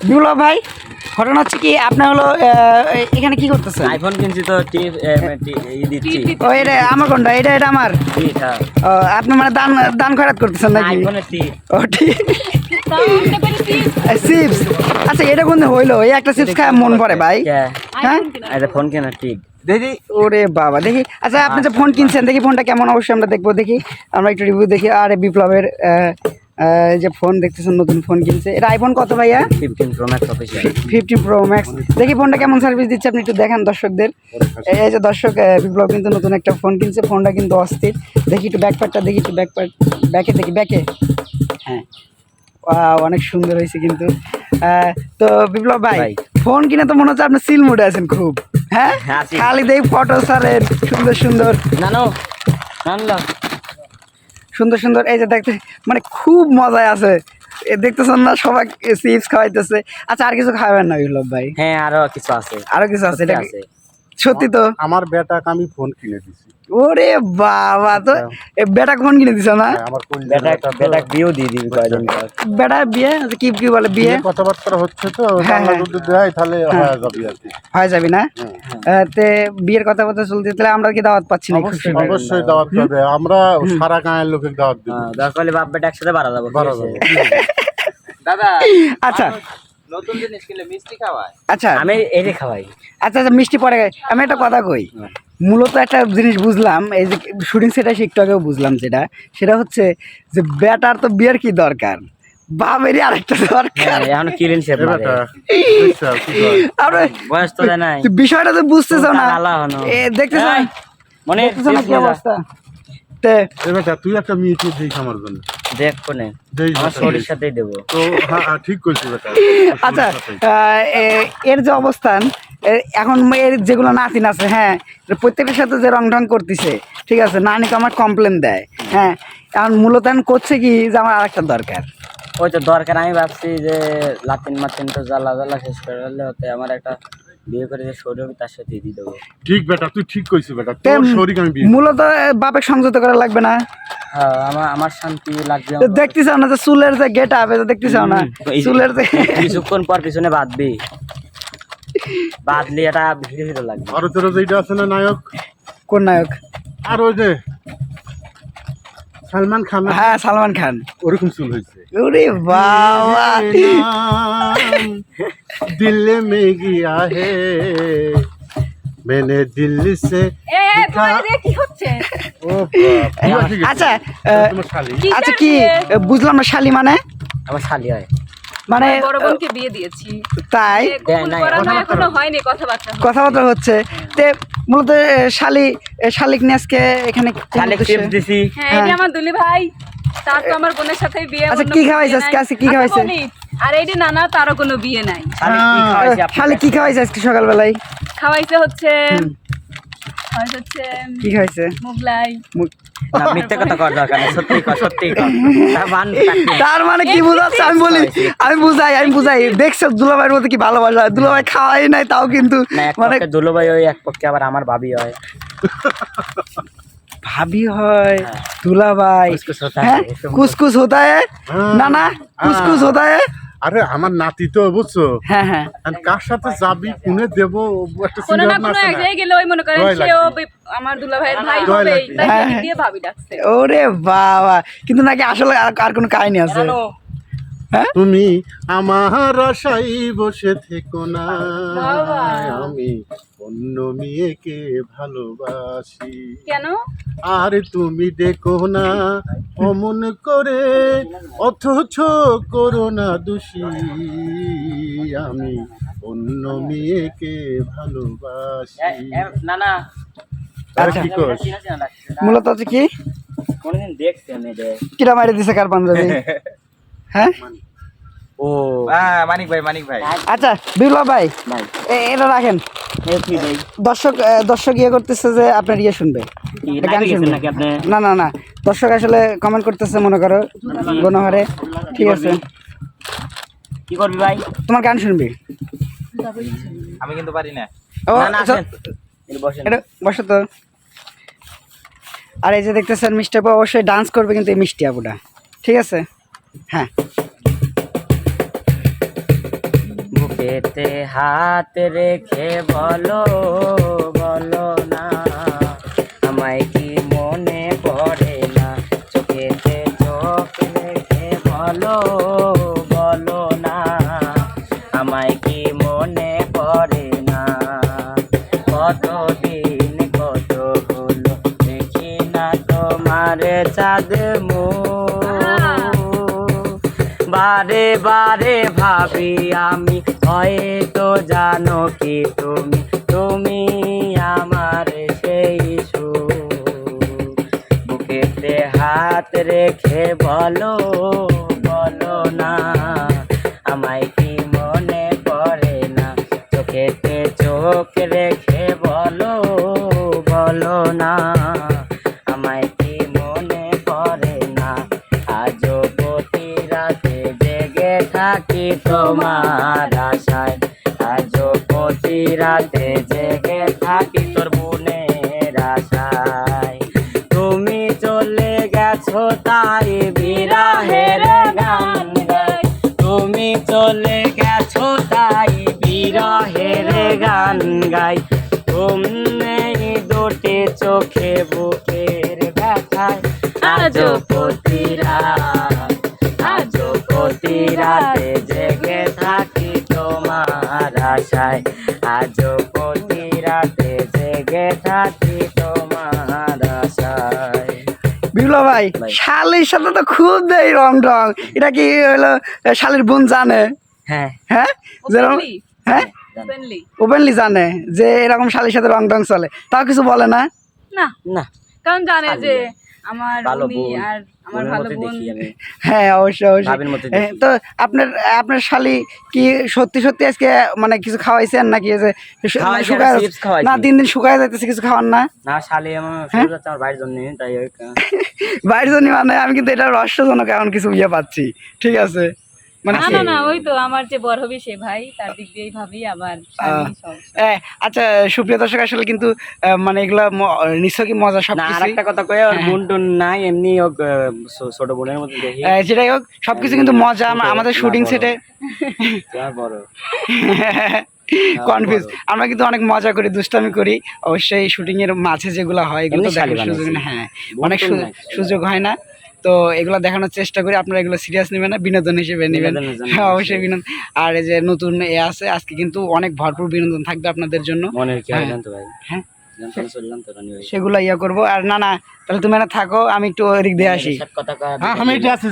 বিপ্লব ভাই ঘটনা হচ্ছে কি আপনার হলো এখানে কি করতেছেন? আইফোন কিনছি তো টিপ ই দিচ্ছি। ও এটা আমার কোনটা এটা এটা আমার? হ্যাঁ। ও আপনি মানে দান দান খয়রাত করতেছেন নাকি? আইফোনের টিপ ও ঠিক চিপস। আচ্ছা এটা কোন হইল? এই একটা চিপস খায় মন পড়ে ভাই। হ্যাঁ। এটা ফোন কেনার টিপ দেখি ওরে বাবা দেখি। আচ্ছা আপনি যে ফোন কিনছেন দেখি ফোনটা কেমন অবশ্যই আমরা দেখব দেখি। আমরা একটু রিভিউ দেখি আরে বিপ্লবের এই যে ফোন দেখতেছেন নতুন ফোন কিনছে। এটা আইফোন কত ভাইয়া? Fifteen pro max official fifty pro max দেখি ফোনটা কেমন সার্ভিস দিচ্ছে আপনি একটু দেখান দর্শকদের। এই যে দর্শক বিপ্লব কিন্তু নতুন একটা ফোন কিনছে ফোনটা কিন্তু অস্থির। দেখি একটু ব্যাকপ্যাডটা দেখি একটু ব্যাকপ্যাড ব্যাকে দেখি ব্যাকে হ্যাঁ। অনেক সুন্দর হয়েছে কিন্তু। তো বিপ্লব ভাই। ফোন কিনে তো মনে হচ্ছে আপনি সিল মুডে আছেন খুব হ্যাঁ? হ্যাঁ। খালি দেখি ফটো স্যারের সুন্দর সুন্দর। নানো নানলো সুন্দর সুন্দর এই যে দেখতে মানে খুব মজায় আছে। এ দেখতেছেন না সবাই চিপস খাওয়াইতেছে। আচ্ছা আর কিছু খাবেন না বিপ্লব ভাই? হ্যাঁ আরও কিছু আছে। আরও কিছু আছে এটা আছে। সত্যি তো? আমার বেটাকে আমি ফোন কিনে দিছি ওরে বাবা তো এ বেটা কোন কিনে দিছ না? হ্যাঁ, বেটা বেটা বিয়েও দিয়ে দিবি কয়দিন পর বেটা বিয়ে? আচ্ছা, কি কি বলে বিয়ে? কথাবার্তা হচ্ছে তো হ্যাঁ, হ্যাঁ। যদি দেয় তাহলে হয়ে। যাবে আর কি। হয়ে যাবি না? তে বিয়ের কথা কথা চলতে তাহলে আমরা কি দাওয়াত পাচ্ছি না অবশ্যই। দাওয়াত পাবে। আমরা সারা গাঁয়ের লোকের দাওয়াত দিব। দরকার হলে বাপ বেটা একসাথে বাড়া যাব আছে? আচ্ছা। নতুন জিনিস কিনলে মিষ্টি খাওয়ায়? আচ্ছা। আমি এটাই খাওয়াই। আচ্ছা আচ্ছা মিষ্টি পরে আমি একটা কথা কই। মূলত একটা জিনিস বুঝলাম এই যে শুটিং সেটা একটু আগেও বুঝলাম যেটা সেটা হচ্ছে যে ব্যাটার তো বিয়ের কি দরকার? বাবেরই আরেকটা দরকার। হ্যাঁ এখন কিলিন শেপ? আরে বয়স তো তুই বিষয়টা তো বুঝতেছো না। এ দেখতেছ মনে না কি অবস্থা? তে বেটা তুই একটা মেয়েকে দিস আমার জন্য। দেখ কোনে। শরীর সাথেই দেবো। তো হ্যাঁ হ্যাঁ, ঠিক বেটা আচ্ছা এর যে অবস্থান এখন এর যেগুলো নাতিন আছে হ্যাঁ প্রত্যেকের সাথে যে রং ঢং করতেছে ঠিক আছে নানি তো আমার কমপ্লেন দেয় হ্যাঁ এখন মূলত করছে কি যে আমার আরেকটা দরকার। ওই তো দরকার আমি ভাবছি যে লাতিন মাতিন তো জ্বালা জ্বালা শেষ করে ফেললে হতে আমার একটা বিয়ে করে যে শরীর তার সাথে দিয়ে দেবো। ঠিক বেটা তুই ঠিক কইছিস বেটা তোর শরীর আমি বিয়ে মূলত বাপের সংযত করা লাগবে না। হ্যাঁ আমার আমার শান্তি লাগবে তো দেখতে চাও না যে চুলের যে গেট আপ দেখতে চাও না চুলের যে কিছুক্ষণ পর পিছনে বাঁধবি। বাদলি এটা ভিড় ভিড় লাগবে। আছে না নায়ক? কোন নায়ক? আর ওই যে সালমান খান হ্যাঁ সালমান খান। ওরকম চুল হয়েছে। ওরে বাবা। মে গিয়া হে মেনে দিল্লি সে আচ্ছা আচ্ছা কি বুঝলাম না শালি মানে? আমার শালি হয়। মানে বড় বোনকে বিয়ে দিয়েছি। তাই? এখনও। হয়নি কথাবার্তা। কথাবার্তা হচ্ছে। তে মূলত শালি শালিক আজকে এখানে কোন শালি উদ্দেশ্যে? টিপস দিছি। হ্যাঁ যে আমার দুলি ভাই তার তো আমার বোনের সাথে বিয়ে আচ্ছা, কি খাওয়াইছে আজকে? আজকে কি আচ্ছা, খাওয়াইছে? আর এই যে নানা তারও কোনো বিয়ে নাই। শালি কি খাওয়াইছি আপনার কি খাওয়াইছে আজকে সকালবেলায়? খাওয়াইছে হচ্ছে খাওয়াইছে হচ্ছে কি খাওয়াইছে মুগলাই মুখ- না মিথ্যে কথা কর দরকার নেই সত্যি কর সত্যি কর তা মান থাকবে। তার মানে কি বুঝাচ্ছে আমি বলি আমি বুঝাই আমি বুঝাই দেখছো দুলাভাইয়ের মধ্যে কি ভালোবাসা দুলাভাই খাওয়াই নাই তাও কিন্তু না এক মানে পক্ষে দুলোভাই হয় এক পক্ষে আবার আমার ভাবি হয় ভাবি হয় হ্যাঁ। দুলাভাই কুসকুস হতা হ্যাঁ है, ऐसे কুসকুস হোতা है হ্যাঁ। না না কুসকুস হোতা है আরে আমার নাতি তো বুঝছ? হ্যাঁ হ্যাঁ। কার সাথে যাবি? কোনে দেব? একটা কোন না কোন এক জায়গায় গেলে ওই মনে করেন সে আমার দুলা ভাইয়ের ভাই হবে তাই হ্যাঁ। দিয়ে ভাবি ডাকছে। ওরে বাবা কিন্তু নাকি আসলে আর আর কোনো কাহিনী আছে? হ্যাঁ? তুমি আমার আশাই বসে থেকো না। আমি অন্য মেয়েকে ভালোবাসি। কেন? আর তুমি দেখো না অমন করে অথচ করো না দোষী। আমি অন্য মেয়েকে ভালোবাসি। না না। আর। কি কস? মূলত হচ্ছে কি? কোনদিন দেখছি আমি এটা কিরা মারি দিছে কার পাঞ্জাবি? হ্যাঁ? ও। হ্যাঁ মানিক ভাই মানিক ভাই। আচ্ছা বিপ্লব ভাই এটা রাখেন। দর্শক দর্শক ইয়ে করতেছে যে আপনার ইয়ে শুনবে। গান শুনবে। না না না। দর্শক আসলে কমেন্ট করতেছে মনে করো গণহারে। ঠিক আছে। কি করবি ভাই? তোমার গান শুনবি। আমি কিন্তু পারি না। ও না না আসেন। একটু বসেন। এটা বসো তো। আর এই যে দেখতেছেন মিষ্টি আপু অবশ্যই ডান্স করবে কিন্তু এই মিষ্টি আপুটা। ঠিক আছে? হ্যাঁ। বুকেতে হাত রেখে বলো বলো না। আমায় কি মনে পড়ে না? চোখেতে চোখ রেখে বলো বলো না। আমায় কি মনে পড়ে না? কতদিন কত হলো, দেখি না তোমার চাঁদ বারে বারে ভাবি আমি, হয়তো জানো কি তুমি তুমি আমার সেই সুখ বুকেতে হাত রেখে বলো থাকি তোমার আশায়। আজও প্রতি রাতে জেগে থাকি তোর বোনের আশায়। তুমি চলে গেছো তাই বিরাহের গান তুমি চলে গেছো তাই বিরহের গান গাই। তুমি দুটি চোখে বুকের প্রতি রাতে জেগে থাকি তোমার আশায়। আজও প্রতি রাতে জেগে থাকি তোমার আশায়। বিপ্লব ভাই ভাই। শালির সাথে তো খুব দেয় রং টং। এটা কি হলো শালির বোন জানে? হ্যাঁ। হ্যাঁ? যেরকম হ্যাঁ? ওপেনলি জানে যে এরকম শালির সাথে রং টং চলে। তাও কিছু বলে না? না। না। কারণ জানে যে না। আমার ভালো আর আমার ভালো বোন। হ্যাঁ অবশ্যই অবশ্যই। তো আপনার আপনার শালি কি সত্যি সত্যি আজকে মানে কিছু খাওয়াইছেন নাকি যে মানে শুকায়। না দিন দিন শুকায় যাইতেছে কিছু খাওয়ান না? না শালি আমার হ্যাঁ? আমার বাইরের জন্য তাই বাইরের জন্য মানে আমি কিন্তু এটা রহস্যজনক এমন কিছু ইয়ে পাচ্ছি ঠিক আছে? মানে না না ওই তো আমার যে বড় হবে সে ভাই তার দিক দিয়েই ভাবি আবার স্বামী সব এ, আচ্ছা সুপ্রিয় দর্শক আসলে কিন্তু মানে এগুলা ম- নিশ্চয় কি মজা সব আর কিছু কথা কয়ে বোন টোন নাই এমনি ওক ছোট বোনের মতো দেখি। যেটাই হোক সবকিছু কিন্তু মজা আমাদের শুটিং সেটে। বড়। কনফিউজ আমরা কিন্তু অনেক মজা করি দুষ্টামি করি অবশ্যই শুটিং এর মাঝে যেগুলো হয় এগুলো সুযোগ হ্যাঁ। অনেক। সুযোগ হয় না। তো এগুলো দেখানোর চেষ্টা করি। আপনারা এগুলো সিরিয়াস নেবেন না বিনোদন হিসেবে নেবেন। হ্যাঁ অবশ্যই বিনোদন। আর এই যে নতুন এ আছে আজকে কিন্তু অনেক ভরপুর বিনোদন থাকবে আপনাদের জন্য। হ্যাঁ। জানতো ভাই। হ্যাঁ। জানতো না, চললাম তো রানি ভাই। সেগুলো ইয়া করব। আর না না তাহলে তুমি না থাকো আমি একটু ওদিক দিয়ে আসি। কথা হ্যাঁ আমি একটু আছি